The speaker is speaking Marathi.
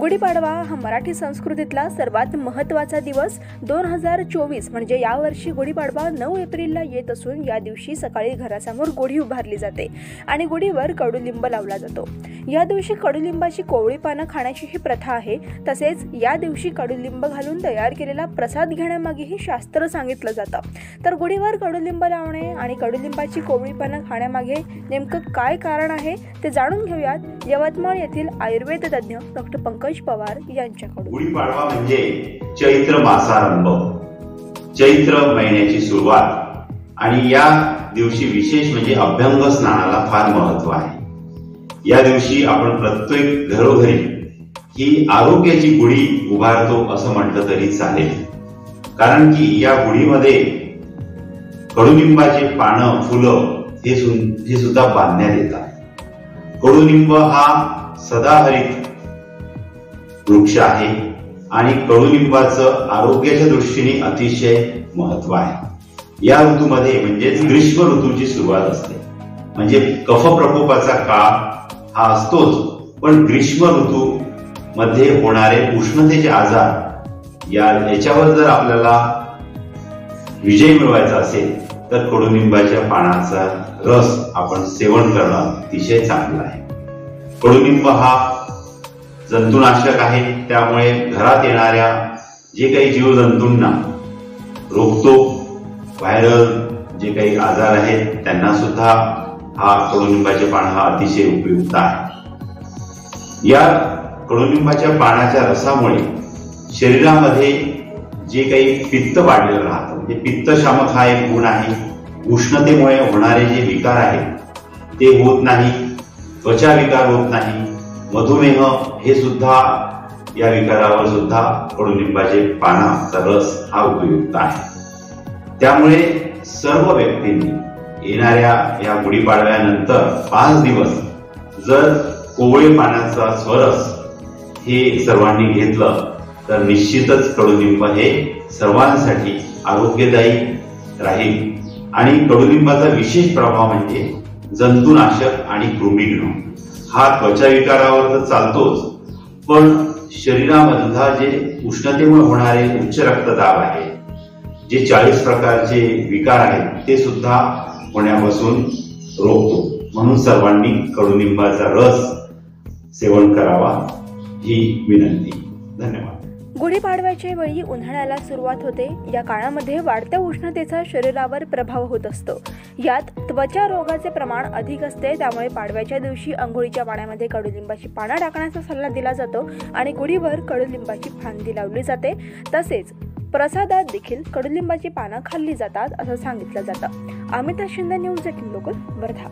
गुढीपाडवा हा मराठी संस्कृतीतला सर्वात महत्त्वाचा दिवस. दोन हजार चोवीस म्हणजे यावर्षी गुढीपाडवा नऊ एप्रिलला येत असून या दिवशी सकाळी घरासमोर गुढी उभारली जाते आणि गुढीवर कडुलिंब लावला जातो. या दिवशी कडुलिंबाची कोवळी पानं खाण्याची ही प्रथा आहे. तसेच या दिवशी कडुलिंब घालून तयार केलेला प्रसाद घेण्यामागेही शास्त्र सांगितलं जातं. तर गुढीवर कडुलिंब लावणे आणि कडुलिंबाची कोवळी पानं खाण्यामागे नेमकं काय कारण आहे ते जाणून घेऊयात यवतमाळ येथील आयुर्वेद तज्ज्ञ डॉक्टर पंकज पवार यांच्याकडून. गुढीपाडवा म्हणजे चैत्र मासारंभ. चैत्र महिन्याची सुरुवात. आणि या दिवशी विशेष म्हणजे अभ्यंग स्नानाला फार महत्त्व आहे. या दिवशी आपण प्रत्येक घरोघरी ही आरोग्याची गुढी उभारतो असं म्हटलं तरी चालेल. कारण की या गुढीमध्ये कडुलिंबाचे पानं फुलं हे हे सुद्धा बांधण्यात येतात. कडुलिंब हा सदाहरित वृक्ष आहे आणि कडुलिंबाचं आरोग्याच्या दृष्टीने अतिशय महत्त्व आहे. या ऋतूमध्ये म्हणजेच ग्रीष्म ऋतूची सुरुवात असते. म्हणजे कफ प्रकोपाचा काळ हा असतोच. पण ग्रीष्म ऋतू मध्ये होणारे उष्णतेचे आजार या याच्यावर जर आपल्याला विजय मिळवायचा असेल तर कडुनिंबाच्या पानाचा रस आपण सेवन करणं अतिशय चांगलं आहे. कडुनिंब हा जंतुनाशक आहे त्यामुळे घरात येणाऱ्या जे काही जीवजंतूंना रोखतो व्हायरल जे काही आजार आहेत त्यांना सुद्धा हा कडुलिंबाचे पान हा अतिशय उपयुक्त आहे. या कडुलिंबाच्या पानाच्या रसामुळे शरीरामध्ये जे काही पित्त वाढलेलं राहतं म्हणजे पित्तशामक हा एक गुण आहे. उष्णतेमुळे होणारे जे विकार आहेत ते होत नाही त्वचा विकार होत नाही. मधुमेह हे सुद्धा या विकारावर सुद्धा कडुलिंबाचे पानाचा रस हा उपयुक्त आहे. त्यामुळे सर्व व्यक्तींनी येणाऱ्या या गुढीपाडव्यानंतर पाच दिवस जर कोवळे पाण्याचा स्वरस हे सर्वांनी घेतलं तर निश्चितच कडुलिंब हे सर्वांसाठी आरोग्यदायी राहील. आणि कडुलिंबाचा विशेष प्रभाव म्हणजे जंतुनाशक आणि कृमिग्न हा त्वचा विकारावर तर चालतोच पण शरीरामधला जे उष्णतेमुळे होणारे उच्च रक्तदाब आहे जे चाळीस प्रकारचे विकार आहेत ते सुद्धा होण्यापासून रोखतो. म्हणून सर्वांनी कडुनिंबाचा रस सेवन करावा ही विनंती. धन्यवाद. गुढीपाडव्याच्या वेळी उन्हाळ्याला सुरुवात होते. या काळामध्ये वाढत्या उष्णतेचा शरीरावर प्रभाव होत असतो. यात त्वचा रोगाचे प्रमाण अधिक असते त्यामुळे पाडव्याच्या दिवशी अंघोळीच्या पाण्यामध्ये कडुलिंबाची पानं टाकण्याचा सल्ला दिला जातो आणि गुढीवर कडुलिंबाची फांदी लावली जाते. तसेच प्रसादात देखील कडुलिंबाची पानं खाल्ली जातात असं सांगितलं जातं. Amita Shinde news eighteen local Wardha.